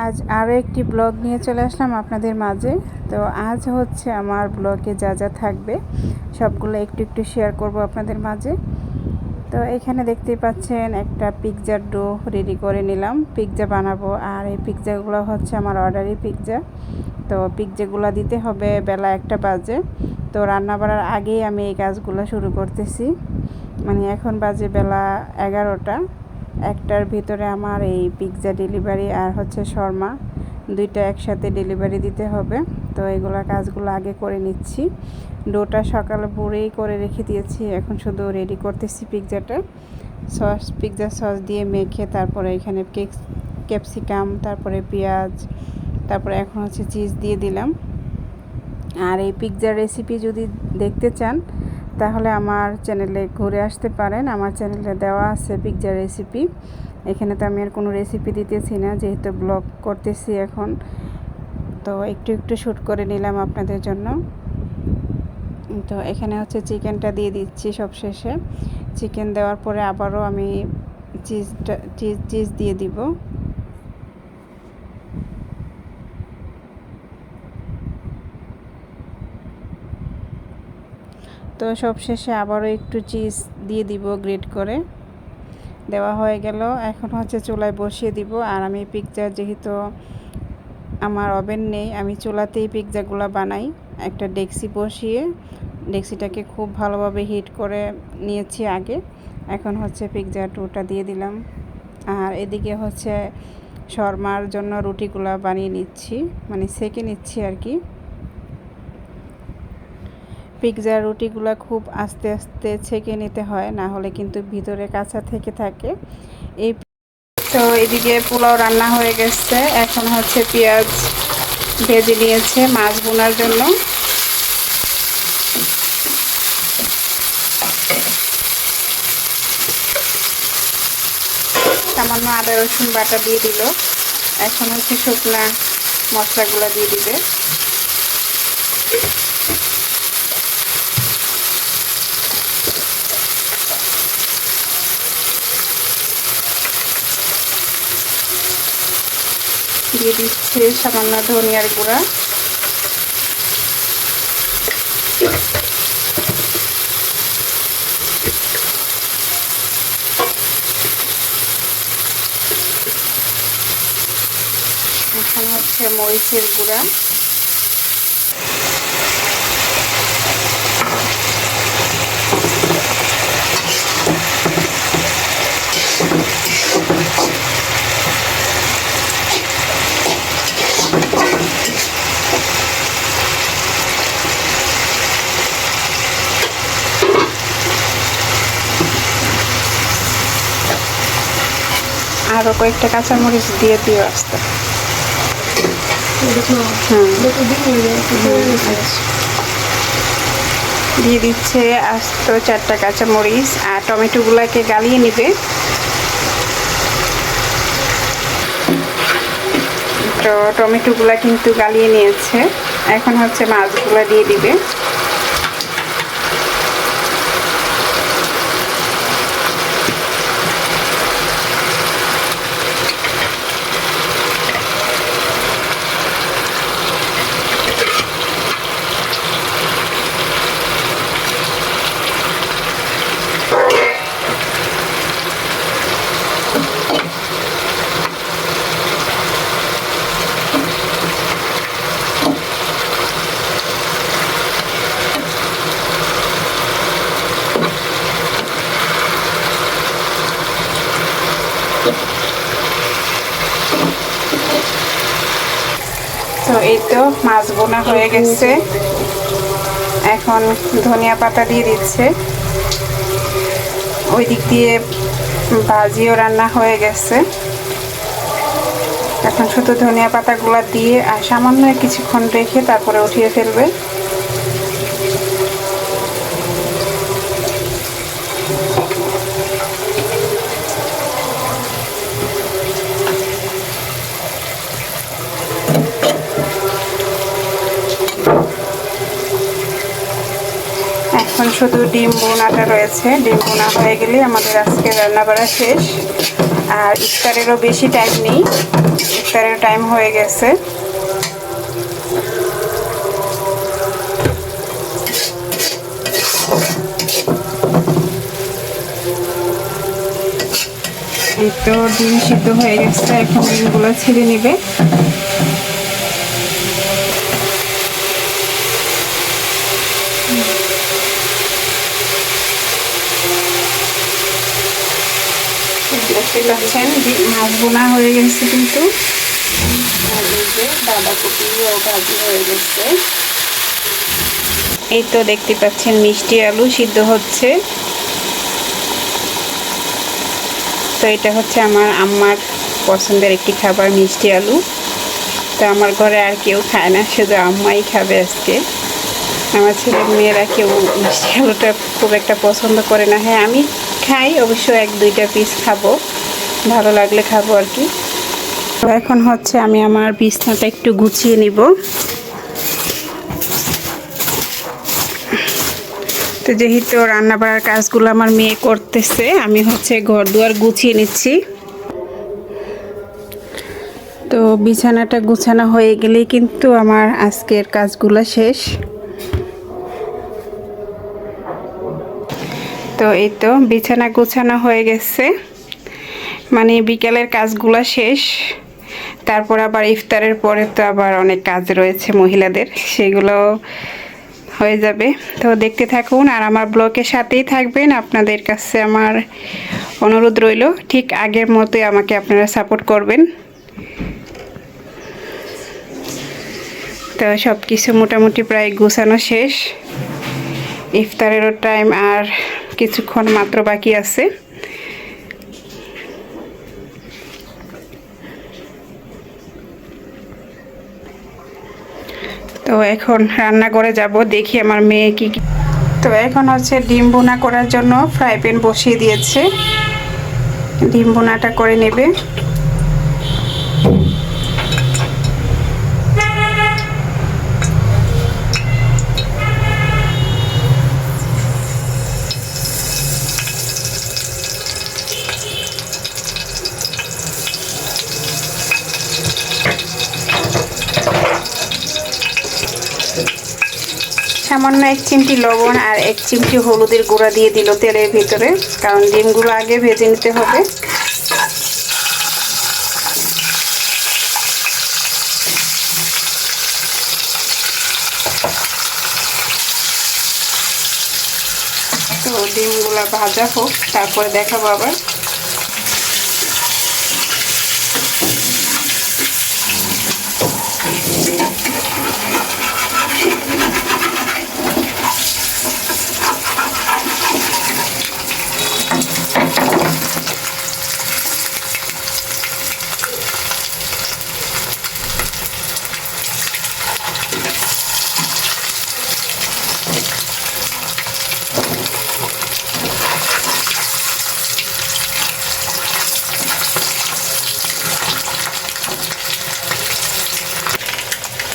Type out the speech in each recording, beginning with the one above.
আজ আরও একটি ব্লগ নিয়ে চলে আসলাম আপনাদের মাঝে। তো আজ হচ্ছে আমার ব্লগে যা যা থাকবে, সবগুলো একটু একটু শেয়ার করব আপনাদের মাঝে। তো এখানে দেখতেই পাচ্ছেন একটা পিৎজার ডো রেডি করে নিলাম। পিৎজা বানাবো আর এই পিৎজাগুলো হচ্ছে আমার অর্ডারি পিৎজা তো পিৎজাগুলো দিতে হবে বেলা একটা বাজে। তো রান্না বাড়ার আগেই আমি এই কাজগুলো শুরু করতেছি। মানে এখন বাজে বেলা এগারোটা। একটার ভিতরে আমার এই পিৎজা ডেলিভারি আর হচ্ছে শর্মা, দুইটা একসাথে ডেলিভারি দিতে হবে। তো এগুলো কাজগুলো আগে করে নিচ্ছি। ডোটা সকালে ভোরেই করে রেখে দিয়েছি, এখন শুধু রেডি করতেছি পিৎজাটা সস পিৎজা সস দিয়ে মেখে তারপরে এখানে কেক ক্যাপসিকাম তারপরে পেঁয়াজ, তারপরে এখন হচ্ছে চিজ দিয়ে দিলাম। আর এই পিৎজার রেসিপি যদি দেখতে চান তাহলে আমার চ্যানেলে ঘুরে আসতে পারেন। আমার চ্যানেলে দেওয়া আছে পিৎজার রেসিপি এখানে তো আমি আর কোনো রেসিপি দিতেছি না, যেহেতু ব্লগ করতেছি এখন। তো একটু একটু শ্যুট করে নিলাম আপনাদের জন্য। তো এখানে হচ্ছে চিকেনটা দিয়ে দিচ্ছি সব শেষে চিকেন দেওয়ার পরে আবারও আমি চিজটা চিজ চিজ দিয়ে দিব। তো সব শেষে আবারও একটু চিজ দিয়ে দিব গ্রেট করে। দেওয়া হয়ে গেল। এখন হচ্ছে চুলায় বসিয়ে দিব। আর আমি পিৎজা যেহেতু আমার ওভেন নেই, আমি চুলাতেই পিৎজাগুলো বানাই। একটা ডেক্সি বসিয়ে ডেক্সিটাকে খুব ভালোভাবে হিট করে নিয়েছি আগে। এখন হচ্ছে পিৎজা টুটা দিয়ে দিলাম। আর এদিকে হচ্ছে শর্মার জন্য রুটিগুলো বানিয়ে নিচ্ছি মানে সেকে নিচ্ছি আর কি। পিৎজার রুটিগুলো খুব আস্তে আস্তে ছেঁকে নিতে হয়, না হলে কিন্তু ভিতরে কাঁচা থেকে থাকে। এই তো এদিকে পোলাও রান্না হয়ে গেছে। এখন হচ্ছে পেঁয়াজ ভেজে নিয়েছে মাছ বোনার জন্য। সামান্য আদা, রসুন বাটা দিয়ে দিল। এখন হচ্ছে শুকনা মশলাগুলো দিয়ে দিবে। দিয়ে দিচ্ছে সামান্য ধনিয়ার গুঁড়া। এখানে হচ্ছে মরিচের গুঁড়া। আরও কয়েকটা কাঁচামরিচ দিয়ে দিও আসতে। দিয়ে দিচ্ছে আস্ত চারটা কাঁচামরিচ আর টমেটোগুলোকে গালিয়ে নিবে। তো টমেটোগুলা কিন্তু গালিয়ে নিয়েছে। এখন হচ্ছে মাছগুলা দিয়ে দিবে। তো এই তো মাছ বোনা হয়ে গেছে। এখন ধনিয়া পাতা দিয়ে দিচ্ছে। ওই দিক দিয়ে ভাজিও রান্না হয়ে গেছে। এখন শুধু ধনিয়া পাতাগুলো দিয়ে আর সামান্য কিছুক্ষণ রেখে তারপরে উঠিয়ে ফেলবে এখন শুধু ডিম বোনাটা রয়েছে। ডিম বোনা হয়ে গেলে আমাদের আজকে রান্না করা শেষ। আর ইফতারেরও বেশি টাইম নেই। ইফতারের টাইম হয়ে গেছে। এই তো ডিম সিদ্ধ হয়ে গেছে। এখন ডিমগুলো ছেড়ে নিবে দেখতে পাচ্ছেন মাছ বোনা হয়ে গেছে কিন্তু। হয়ে গেছে এই তো দেখতে পাচ্ছেন, মিষ্টি আলু সিদ্ধ হচ্ছে। তো এটা হচ্ছে আমার আম্মার পছন্দের একটি খাবার, মিষ্টি আলু। তো আমার ঘরে আর কেউ খায় না, শুধু আম্মাই খাবে আজকে। আমার ছেলে মেয়েরা কেউ মিষ্টি আলুটা খুব একটা পছন্দ করে না। হ্যাঁ আমি খাই, অবশ্য এক দুইটা পিস খাব। ভালো লাগলে খাব আর কি। তো এখন হচ্ছে আমি আমার বিছনাটা একটু গুছিয়ে নিব। তো যেহেতু রান্না বাড়ার কাজগুলো আমার মেয়ে করতেছে, আমি হচ্ছে ঘর দুয়ার গুছিয়ে নিচ্ছি। তো বিছানাটা গুছানো হয়ে গেলেই কিন্তু আমার আজকের কাজগুলো শেষ। তো এই তো বিছানা গুছানো হয়ে গেছে। মানে বিকেলের কাজগুলো শেষ। তারপর আবার ইফতারের পরে তো আবার অনেক কাজ রয়েছে মহিলাদের, সেগুলো হয়ে যাবে। তো দেখতে থাকুন, আর আমার ব্লগের সাথেই থাকবেন। আপনাদের কাছে আমার অনুরোধ রইল, ঠিক আগের মতোই আমাকে আপনারা সাপোর্ট করবেন। তো সব কিছু মোটামুটি প্রায় গুছানো শেষ। ইফতারেরও টাইম আর কিছুক্ষণ মাত্র বাকি আছে। তো এখন রান্না করে যাব, দেখি আমার মেয়ে কি তো এখন হচ্ছে ডিম বোনা করার জন্য ফ্রাই প্যান বসিয়ে দিয়েছে। ডিম বোনাটা করে নেবে। সামান্য এক চিমটি লবণ আর এক চিমটি হলুদের গুঁড়া দিয়ে দিল তেলের ভিতরে, কারণ ডিমগুলো আগে ভেজে নিতে হবে। তো ডিমগুলো ভাজা হোক, তারপরে দেখাবো আবার।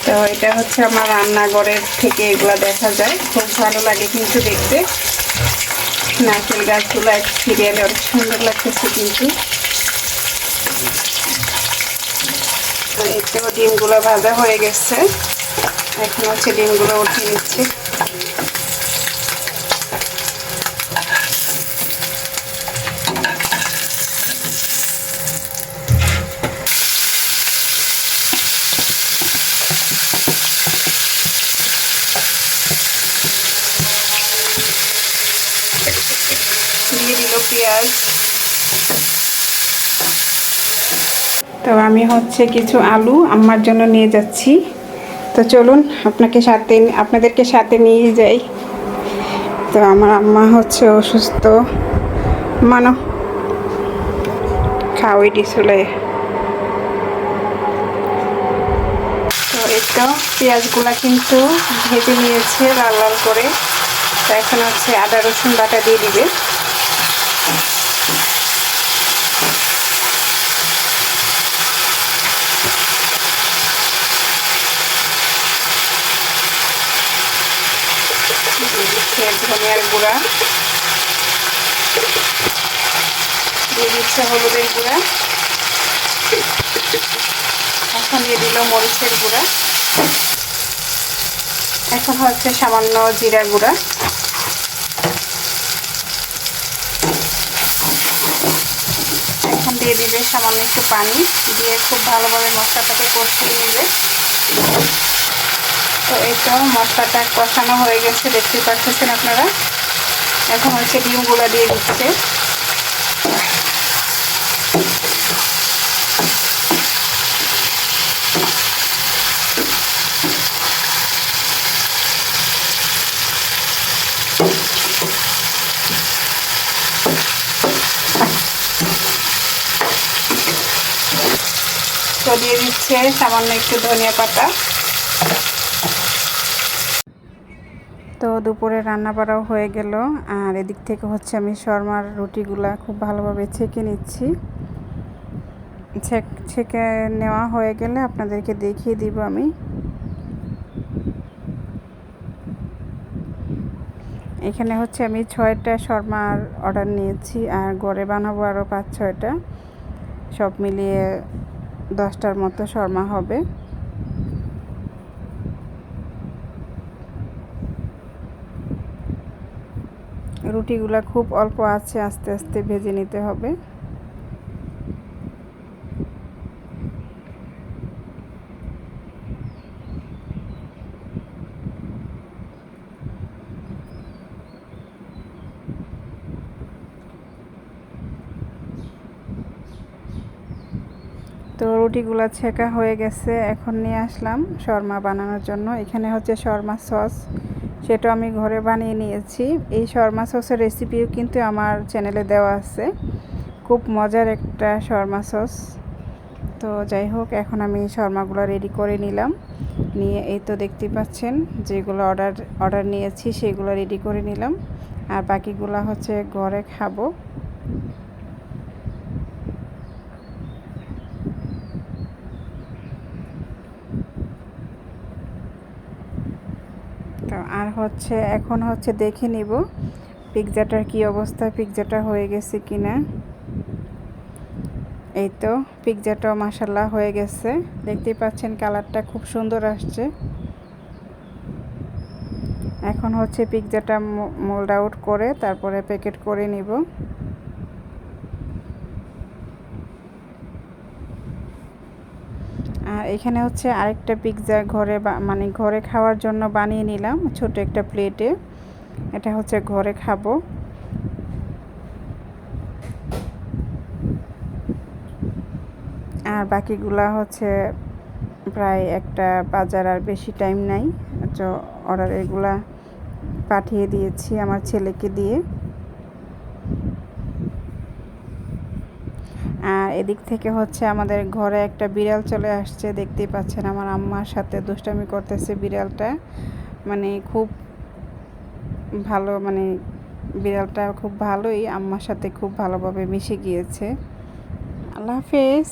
তো এটা হচ্ছে আমার রান্নাঘরের থেকে এগুলো দেখা যায়। খুব ভালো লাগে কিন্তু দেখতে। নারকেল গাছগুলো এক সিরিয়ালে অনেক সুন্দর লাগতেছে কিন্তু। এতেও ডিমগুলো ভাজা হয়ে গেছে। এখন হচ্ছে ডিমগুলো উঠিয়ে নিচ্ছে দিয়ে দিল পেঁয়াজ তো আমি হচ্ছে কিছু আলু আম্মার জন্য নিয়ে যাচ্ছি। তো চলুন আপনাকে সাথে আপনাদেরকে সাথে নিয়ে যাই। তো আমার আম্মা হচ্ছে অসুস্থ। মানো খাওয়াই দিছিলে তো তো পেঁয়াজগুলা কিন্তু ভেজে নিয়েছে লাল লাল করে। তো এখন হচ্ছে আদা রসুন বাটা দিয়ে দিবে দিচ্ছে ধনিয়ার গুঁড়া। দিয়ে দিচ্ছে হলুদের গুঁড়া। এখন দিয়ে দিল মরিচের গুঁড়া। এখন হচ্ছে সামান্য জিরা গুঁড়া। এখন দিয়ে দিবে সামান্য একটু পানি। দিয়ে খুব ভালোভাবে মশলাটাকে কষিয়ে নেবে। তো তো মশলাটা কষানো হয়ে গেছে দেখতে পাচ্ছেন আপনারা। এখন হচ্ছে ডিমগুলো দিয়ে দিচ্ছে। তো দিয়ে দিচ্ছে সামান্য একটু ধনিয়া পাতা। তো দুপুরে রান্না বাড়াও হয়ে গেল। আর এদিক থেকে হচ্ছে আমি শর্মার রুটিগুলা খুব ভালোভাবে ছেঁকে নিচ্ছি। ছেঁকে নেওয়া হয়ে গেলে আপনাদেরকে দেখিয়ে দিব আমি। এখানে হচ্ছে আমি ছয়টা শর্মার অর্ডার নিয়েছি আর গড়ে বানাবো আরও পাঁচ ছয়টা। সব মিলিয়ে দশটার মতো শর্মা হবে। রুটিগুলা খুব অল্প আছে, আস্তে আস্তে ভেজে নিতে হবে। তো রুটিগুলো ছেঁকা হয়ে গেছে, এখন নিয়ে আসলাম শর্মা বানানোর জন্য। এখানে হচ্ছে শর্মা সস। সেটা আমি ঘরে বানিয়ে নিয়েছি। এই শর্মা সসের রেসিপিও কিন্তু আমার চ্যানেলে দেওয়া আছে। খুব মজার একটা শর্মা সস। তো যাই হোক, এখন আমি শর্মাগুলো রেডি করে নিলাম। নিয়ে এই তো দেখতে পাচ্ছেন, যেগুলো অর্ডার অর্ডার নিয়েছি, সেগুলো রেডি করে নিলাম। আর বাকিগুলো হচ্ছে ঘরে খাব তো আর হচ্ছে, এখন হচ্ছে দেখে নিব পিৎজাটার কি অবস্থা, পিৎজাটা হয়ে গেছে কি না এই তো, পিৎজাটাও মাসাল্লাহ হয়ে গেছে। দেখতেই পাচ্ছেন কালারটা খুব সুন্দর আসছে। এখন হচ্ছে পিৎজাটা মোল্ড আউট করে তারপরে প্যাকেট করে নিব। আর এখানে হচ্ছে আরেকটা পিৎজা ঘরে মানে ঘরে খাওয়ার জন্য বানিয়ে নিলাম ছোট একটা প্লেটে এটা হচ্ছে ঘরে খাব। আর বাকিগুলা হচ্ছে প্রায় একটা বাজার আর বেশি টাইম নাই। অর্ডার এগুলা পাঠিয়ে দিয়েছি আমার ছেলেকে দিয়ে। আর এদিক থেকে হচ্ছে আমাদের ঘরে একটা বিড়াল চলে আসছে, দেখতেই পাচ্ছেন আমার আম্মার সাথে দুষ্টামি করতেছে বিড়ালটা। মানে খুব ভালো মানে বিড়ালটা খুব ভালোই, আম্মার সাথে খুব ভালোভাবে মিশে গিয়েছে। আল্লাহ হাফেজ।